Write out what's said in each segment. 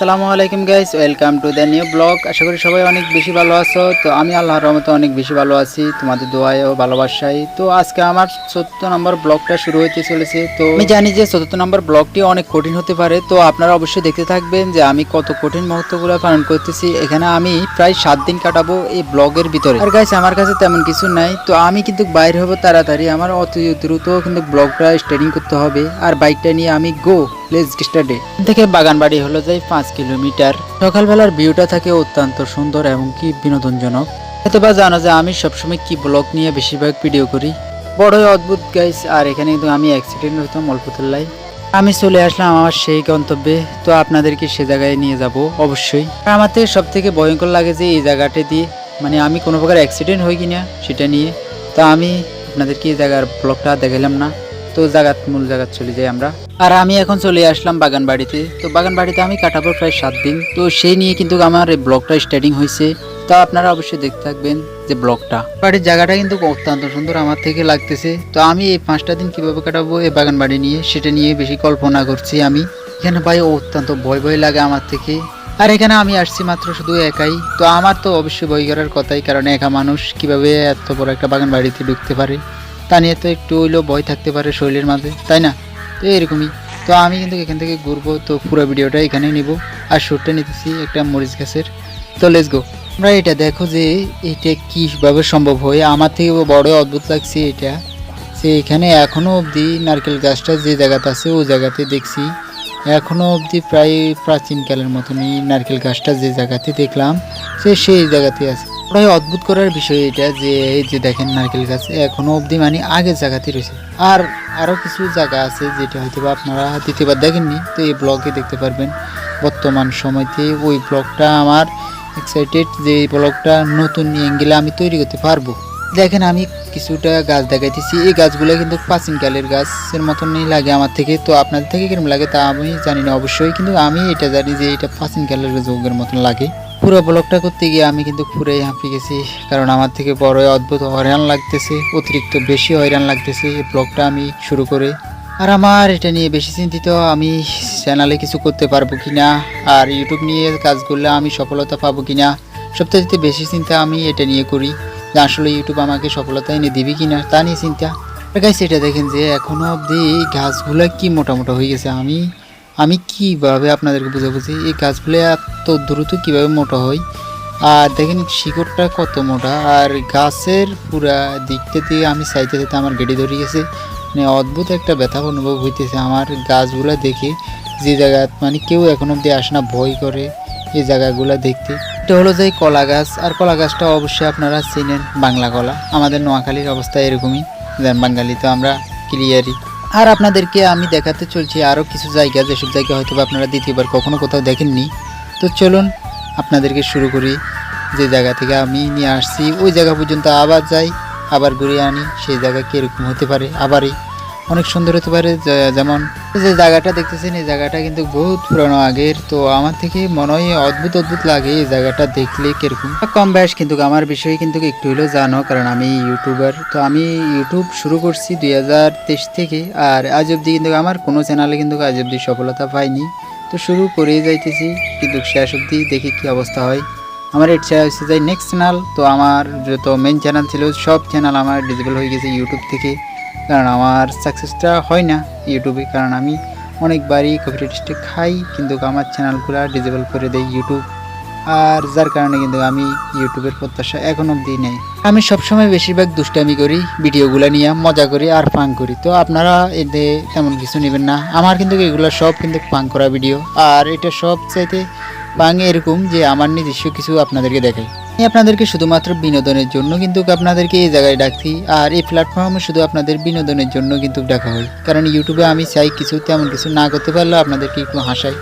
আসসালামু আলাইকুম guys welcome to the new blog আশা করি সবাই অনেক বেশি ভালো আছো। তো আমি আল্লাহর রহমতে অনেক বেশি ভালো আছি, তোমাদের দোয়ায় ও ভালোবাসায়। তো আজকে আমার চতুর্থ নম্বর ব্লগটা শুরু হতে চলেছে। তো আমি জানি যে চতুর্থ নম্বর ব্লগটি অনেক কঠিন হতে পারে। তো আপনারা অবশ্যই দেখতে থাকবেন যে আমি কত কঠিন মুহূর্তগুলো পালন করতেছি। এখানে আমি প্রায় সাত দিন কাটাবো এই ব্লগের ভিতরে। আর গাইস আমার কাছে তেমন কিছু নাই। তো আমি কিন্তু বাইরে হব তাড়াতাড়ি। আমার অত দ্রুত কিন্তু ব্লগটা স্টার্টিং করতে হবে। আর বাইকটা নিয়ে আমি গো স্টার্টে থেকে বাগানবাড়ি হলো যাই পাঁচ কিলোমিটার। সকালবেলার ভিউটা থাকে অত্যন্ত সুন্দর এবং বিনোদনজনক। হয়তো বা জানো যে আমি সবসময় কি ব্লগ নিয়ে বেশিরভাগ ভিডিও করি। বড়ই অদ্ভুত গাইস আর এখানে কিন্তু আমি অ্যাক্সিডেন্ট হইতাম অল্পতল্লাই আমি চলে আসলাম আমার সেই গন্তব্যে, তো আপনাদেরকে সে জায়গায় নিয়ে যাব, অবশ্যই। আমার থেকে সব থেকে ভয়ঙ্কর লাগে যে এই জায়গাটা দিয়ে মানে আমি কোনো প্রকার অ্যাক্সিডেন্ট হই কিনা সেটা নিয়ে। তা আমি আপনাদেরকে এই জায়গার ব্লগটা দেখালাম না। তো জাগাত, মূল জায়গাত চলে যাই আমরা। আর আমি এখন চলে আসলাম বাগান বাড়িতে তো বাগান বাড়িতে আমি কাটাবো প্রায় সাত দিন। তো সেই নিয়ে কিন্তু আমার এই ব্লগটা স্টার্টিং হয়েছে। তা আপনারা অবশ্যই দেখতে থাকবেন যে ব্লগটা। বাড়ির জায়গাটা কিন্তু অত্যন্ত সুন্দর আমার থেকে লাগতেছে। তো আমি এই পাঁচটা দিন কীভাবে কাটাবো এই বাগান বাড়ি নিয়ে, সেটা নিয়ে বেশি কল্পনা করছি আমি। এখানে ভাই, অত্যন্ত ভয় ভয় লাগে আমার থেকে। আর এখানে আমি আসছি মাত্র শুধু একাই। তো আমার তো অবশ্যই ভয় করার কথাই, কারণ একা মানুষ কীভাবে এত বড় একটা বাগান বাড়িতে ঢুকতে পারে। তা নিয়ে তো একটু হইলেও ভয় থাকতে পারে শরীরের মাঝে, তাই না? তো এরকমই। তো আমি কিন্তু এখান থেকে ঘুরবো, তো পুরো ভিডিওটা এখানে নিব। আর শ্যুটটা নিতেছি একটা মরিচ গাছের। তো লেটস গো আমরা এটা দেখো যে এটা কীভাবে সম্ভব হয়। আমার থেকে বড় অদ্ভুত লাগছে এটা। যে এখানে এখনও অবধি নারকেল গাছটা যে জায়গাতে আছে ওই জায়গাতে দেখছি। এখনও অবধি প্রায় প্রাচীনকালের মতনই নারকেল গাছটা যে জায়গাতে দেখলাম, সে সেই জায়গাতে আছে। প্রায় অদ্ভুত করার বিষয় এটা যে, এই যে দেখেন নারকেল গাছ এখনও অবধি মানে আগের জায়গাতে রয়েছে। আর আরও কিছু জায়গা আছে যেটা হয়তো বা আপনারা দ্বিতীয়বার দেখেননি, তো এই ব্লগে দেখতে পারবেন। বর্তমান সময়তে ওই ব্লগটা আমার এক্সাইটেড যে এই ব্লগটা নতুন অ্যাঙ্গেলে আমি তৈরি করতে পারব। দেখেন আমি কিছুটা গাছ দেখাইতেছি। এই গাছগুলো কিন্তু প্রাচীনকালের গাছের মতনই লাগে আমার থেকে। তো আপনাদের থেকে কীরকম লাগে তা আমি জানি না অবশ্যই, কিন্তু আমি এটা জানি যে এটা প্রাচীনকালের যুগের মতন লাগে। পুরো ব্লগটা করতে গিয়ে আমি কিন্তু পুরাই হাঁপিয়ে গেছি। কারণ আমার থেকে বড় অদ্ভুত হয়রান লাগতেছে, অতিরিক্ত বেশি হয়রান লাগতেছে এই ব্লগটা আমি শুরু করে। আর আমার এটা নিয়ে বেশি চিন্তিত, আমি চ্যানেলে কিছু করতে পারব কিনা, আর ইউটিউব নিয়ে কাজ করলে আমি সফলতা পাবো কিনা সবথেকে বেশি চিন্তা আমি এটা নিয়ে করি যে আসলে ইউটিউব আমাকে সফলতা এনে দিবি কিনা, তা নিয়ে চিন্তা। গাইস এটা দেখেন যে এখনও অবধি গাছগুলো কি মোটা মোটা হয়ে গেছে আমি আমি কীভাবে আপনাদেরকে বুঝে বুঝি এই গাছগুলো এত দ্রুত কীভাবে মোটা হয়? আর দেখেন শিকড়টা কত মোটা। আর গাছের পুরা দিকটা দিয়ে আমি চাইতে চাইতে আমার গেড়ে ধরে গেছে। মানে অদ্ভুত একটা ব্যথা অনুভব হইতেছে আমার গাছগুলো দেখে। যে জায়গা মানে কেউ এখন অব্দি আসে না, ভয় করে এই জায়গাগুলো দেখতে। এটা হলো যে কলা গাছ। আর কলা গাছটা অবশ্যই আপনারা চেনেন বাংলা কলা। আমাদের নোয়াখালীর অবস্থা এরকমই। বাঙালি তো আমরা ক্লিয়ারই। আর আপনাদেরকে আমি দেখাতে চলছি আরও কিছু জায়গা, যেসব জায়গা হয়তো আপনারা দ্বিতীয়বার কখনো কোথাও দেখেননি। তো চলুন আপনাদেরকে শুরু করি। যে জায়গা থেকে আমি নিয়ে আসছি, ওই জায়গা পর্যন্ত আবার যাই, আবার ঘুরিয়ে আনি, সেই জায়গা কীরকম হতে পারে, আবারই। অনেক সুন্দর হতে পারে যেমন যে জায়গাটা দেখতেছেন, এই জায়গাটা কিন্তু বহুত পুরানো আগের। তো আমার থেকে মনে হয় অদ্ভুত অদ্ভুত লাগে এই জায়গাটা দেখলে কীরকম। কম বয়স কিন্তু, আমার বিষয়ে কিন্তু একটু হলেও জানো, কারণ আমি ইউটিউবার। তো আমি ইউটিউব শুরু করছি দুই হাজার তেইশ থেকে, আর আজ অবধি কিন্তু আমার কোনো চ্যানেলে কিন্তু আজ অবধি সফলতা পাইনি। তো শুরু করেই যাইতেছি, কিন্তু শেষ অবধি দেখি কি অবস্থা হয়। আমার ইচ্ছা হচ্ছে যে নেক্সট চ্যানেল তো আমার যত মেন চ্যানেল ছিল, সব চ্যানেল আমার ডিজেবল হয়ে গেছে ইউটিউব থেকে। কারণ আমার সাকসেসটা হয় না ইউটিউবে কারণ আমি অনেকবারই কপিরাইট স্ট্রাইক খাই, কিন্তু আমার চ্যানেলগুলো ডিজেবল করে দেয় ইউটিউব আর যার কারণে কিন্তু আমি ইউটিউবের প্রত্যাশা এখন অবধি নেই। আমি সবসময় বেশিরভাগ দুষ্টামি করি, ভিডিওগুলো নিয়ে মজা করি আর ফাং করি। তো আপনারা এতে তেমন কিছু নেবেন না। আমার কিন্তু এগুলো সব কিন্তু ফাং করা ভিডিও আর এটা সব চাইতে ফাং এরকম যে আমার নিজস্ব কিছু আপনাদেরকে দেখাই। আমি আপনাদেরকে শুধুমাত্র বিনোদনের জন্য কিন্তু আপনাদেরকে এই জায়গায় ডাকছি, আর এই প্ল্যাটফর্মে শুধু আপনাদের বিনোদনের জন্য কিন্তু ডাকা হয়। কারণ ইউটিউবে আমি চাই কিছু, তেমন কিছু না করতে পারলেও আপনাদেরকে একটু হাসাই।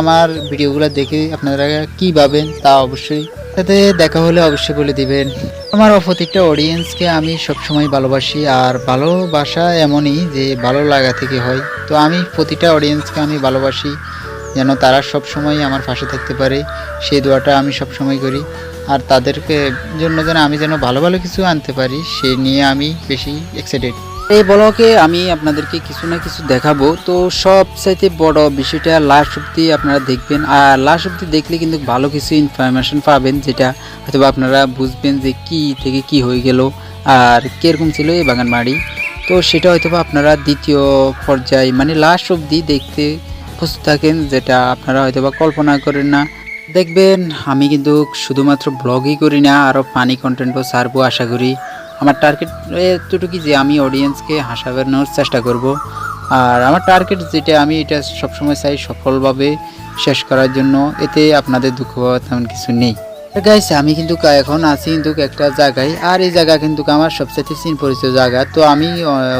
আমার ভিডিওগুলো দেখে আপনারা কী ভাবেন তা অবশ্যই সাথে দেখা হলে অবশ্যই বলে দিবেন। আমার প্রত্যেকটা অডিয়েন্সকে আমি সবসময় ভালোবাসি, আর ভালোবাসা এমনই যে ভালো লাগা থেকে হয়। তো আমি প্রতিটা অডিয়েন্সকে আমি ভালোবাসি, যেন তারা সব সময় আমার পাশে থাকতে পারে। সেই দোয়াটা আমি সব সময় করি। আর তাদেরকে জন্য যেন আমি যেন ভালো ভালো কিছু আনতে পারি, সে নিয়ে আমি বেশি এক্সাইটেড এই ব্লগে আমি আপনাদেরকে কিছু না কিছু দেখাবো। তো সব চাইতে বড় বিষয়টা লাস্ট অব্দি আপনারা দেখবেন। আর লাস্ট অব্দি দেখলে কিন্তু ভালো কিছু ইনফরমেশন পাবেন, যেটা হয়তো আপনারা বুঝবেন যে কি থেকে কি হয়ে গেল আর কীরকম ছিল এই বাগান বাড়ি। তো সেটা হয়তো আপনারা দ্বিতীয় পর্যায়ে মানে লাস্ট অব্দি দেখতে প্রস্তুত থাকেন, যেটা আপনারা হয়তো বা কল্পনা করেন না। দেখবেন, আমি কিন্তু শুধুমাত্র ব্লগই করি না আরও ফানি কন্টেন্টও ছাড়বো আশা করি। আমার টার্গেট এতটুকু যে আমি অডিয়েন্সকে হাসাবেনোর চেষ্টা করব। আর আমার টার্গেট যেটা, আমি এটা সবসময় চাই সফলভাবে শেষ করার জন্য। এতে আপনাদের দুঃখ পাওয়ার তেমন কিছু নেই। গাইস আমি কিন্তু এখন আছি কিন্তু একটা জায়গায়। আর এই জায়গা কিন্তু আমার সবচেয়ে চিন পরিচিত জায়গা। তো আমি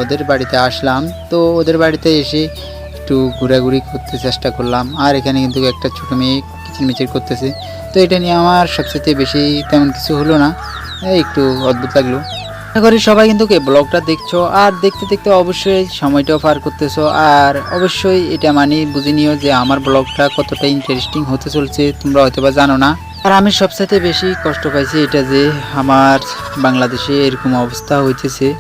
ওদের বাড়িতে আসলাম। তো ওদের বাড়িতে এসে একটু ঘোরাঘুরি করতে চেষ্টা করলাম। আর এখানে কিন্তু একটা ছোটো মেয়ে কিচিরমিচির করতেছে। তো এটা নিয়ে আমার সবচেয়ে বেশি তেমন কিছু হলো না। একটু অদ্ভুত লাগল। আশা করি সবাই কিন্তু ব্লগটা দেখছ। আর দেখতে দেখতে অবশ্যই সময়টাও পার করতেছো। আর অবশ্যই এটা মানে বুঝে নিও যে আমার ব্লগটা কতটা ইন্টারেস্টিং হতে চলছে। তোমরা হয়তো বা জানো না। আর আমি সবসাথে বেশি কষ্ট পাইছি এটা যে আমার বাংলাদেশে এরকম অবস্থা হইতেছে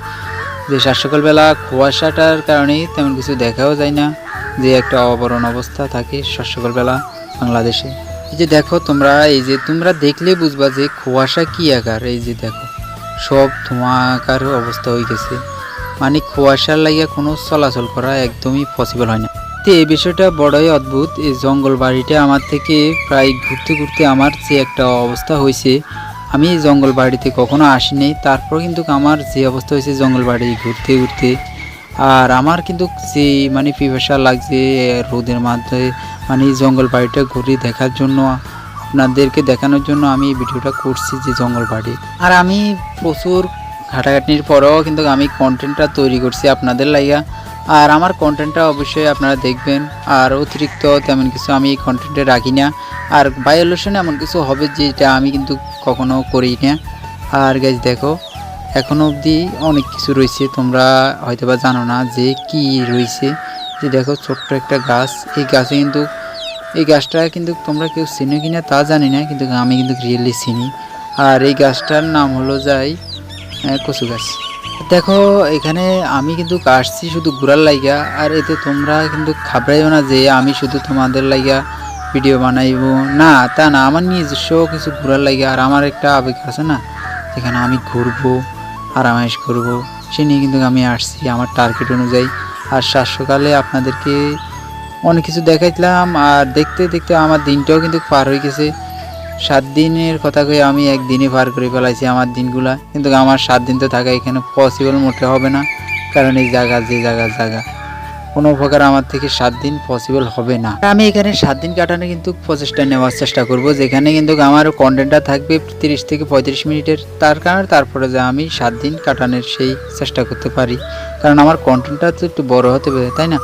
যে সকালবেলা কুয়াশাটার কারণে তেমন কিছু দেখাও যায় না। যে একটা অবরণ অবস্থা থাকে সকালবেলা বাংলাদেশে। এই যে দেখো তোমরা, এই যে তোমরা দেখলে বুঝবা যে কুয়াশা কি আকার। এই যে দেখো, সব ধোঁয়াকার অবস্থা হয়ে গেছে। মানে কুয়াশার লাগিয়া কোনো চলাচল করা একদমই পসিবল হয় না। তো এই বিষয়টা বড়ই অদ্ভুত। এই জঙ্গল বাড়িটা আমার থেকে প্রায় ঘুরতে ঘুরতে আমার যে একটা অবস্থা হয়েছে, আমি জঙ্গল বাড়িতে কখনো আসিনি। তারপর কিন্তু আমার যে অবস্থা হয়েছে জঙ্গল বাড়ি ঘুরতে ঘুরতে আর আমার কিন্তু যে মানে পিপাসা লাগছে রোদের মাধ্যমে মানে জঙ্গল বাড়িটা ঘুরে দেখার জন্য, আপনাদেরকে দেখানোর জন্য আমি ভিডিওটা করছি যে জঙ্গল বাড়ি। আর আমি প্রচুর ঘাটাঘাটনির পরেও কিন্তু আমি কন্টেন্টটা তৈরি করছি আপনাদের লাইগা। আর আমার কন্টেন্টটা অবশ্যই আপনারা দেখবেন। আর অতিরিক্ত তেমন কিছু আমি কন্টেন্টে রাখি না। আর বায়োলেশন এমন কিছু হবে যেটা আমি কিন্তু কখনো করি না। আর গাছ দেখো এখনও অবধি অনেক কিছু রয়েছে, তোমরা হয়তো বা জানো না যে কি রয়েছে। যে দেখো ছোট্ট একটা গাছ, এই গাছে কিন্তু, এই গাছটা কিন্তু তোমরা কেউ চিনো কি না তা জানি না, কিন্তু আমি কিন্তু রিয়েলি চিনি। আর এই গাছটার নাম হলো যাই কচু গাছ। দেখো, এখানে আমি কিন্তু আসছি শুধু ঘুরার লাইগা, আর এতে তোমরা কিন্তু খাবড়াইও না যে আমি শুধু তোমাদের লাইগা ভিডিও বানাইব। না, তা না, আমার নিজস্ব কিছু ঘোরার লাইগা, আর আমার একটা আবেগ আছে না, যেখানে আমি ঘুরবো। আরামাইশ করব। সে নিয়ে কিন্তু আমি আসছি আমার টার্গেট অনুযায়ী। আর সাত সকালে আপনাদেরকে অনেক কিছু দেখাইছিলাম আর দেখতে দেখতে আমার দিনটাও কিন্তু পার হয়ে গেছে। সাত দিনের কথা কয়ে আমি একদিনে পার করে ফেলাইছি আমার দিনগুলা। কিন্তু আমার সাত দিন তো থাকা এখানে পসিবল মোটে হবে না। কারণ এই জায়গা যে জায়গা জায়গা। কোনো প্রকার আমার থেকে সাত দিন পসিবল হবে না। আমি এখানে সাত দিন কাটানো কিন্তু প্রচেষ্টা নেওয়ার চেষ্টা করব, যেখানে কিন্তু আমার কন্টেন্টটা থাকবে তিরিশ থেকে পঁয়ত্রিশ মিনিটের। তার কারণে, তারপরে যে আমি সাত দিন কাটানোর সেই চেষ্টা করতে পারি। কারণ আমার কন্টেন্টটা তো একটু বড় হতে পারে তাই না?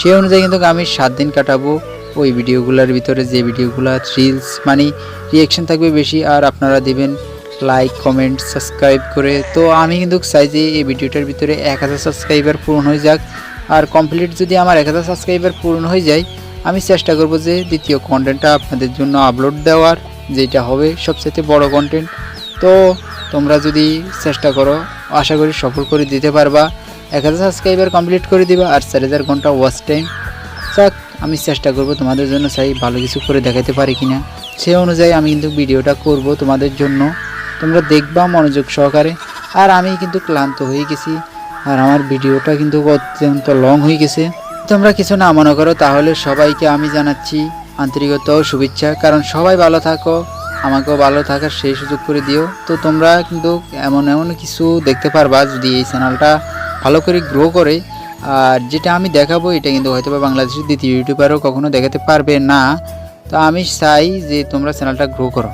সেই অনুযায়ী কিন্তু আমি সাত দিন কাটাবো ওই ভিডিওগুলোর ভিতরে, যে ভিডিওগুলো রিলস মানে রিয়াকশন থাকবে বেশি। আর আপনারা দিবেন লাইক কমেন্ট সাবস্ক্রাইব করে। তো আমি কিন্তু চাই যে এই ভিডিওটার ভিতরে এক হাজার সাবস্ক্রাইবার পূরণ হয়ে যাক। আর কমপ্লিট যদি আমার এক হাজার সাবস্ক্রাইবার পূরণ হয়ে যায়, আমি চেষ্টা করব যে দ্বিতীয় কন্টেন্টটা আপনাদের জন্য আপলোড দেওয়ার, যেটা হবে সবচেয়ে বড় কন্টেন্ট তো তোমরা যদি চেষ্টা করো, আশা করি সফল করে দিতে পারবা। এক হাজার সাবস্ক্রাইবার কমপ্লিট করে দিবা আর চার হাজার ঘণ্টা ওয়াচ টাইম যাক, আমি চেষ্টা করব তোমাদের জন্য চাই ভালো কিছু করে দেখাতে পারি কি না সেই অনুযায়ী আমি কিন্তু ভিডিওটা করব তোমাদের জন্য। তোমরা দেখবা মনোযোগ সহকারে। আর আমি কিন্তু ক্লান্ত হয়ে গেছি। আর আমার ভিডিওটা কিন্তু অত্যন্ত লং হয়ে গেছে। তোমরা কিছু না মনে করো, তাহলে সবাইকে আমি জানাচ্ছি আন্তরিকত শুভেচ্ছা। কারণ সবাই ভালো থাকো, আমাকেও ভালো থাকার সেই সুযোগ করে দিও। তো তোমরা কিন্তু এমন এমন কিছু দেখতে পারবা যদি এই চ্যানেলটা ভালো করে গ্রো করে। আর যেটা আমি দেখাবো, এটা কিন্তু হয়তো বা বাংলাদেশের দ্বিতীয় ইউটিউবারও কখনো দেখাতে পারবে না। তো আমি চাই যে তোমরা চ্যানেলটা গ্রো করো।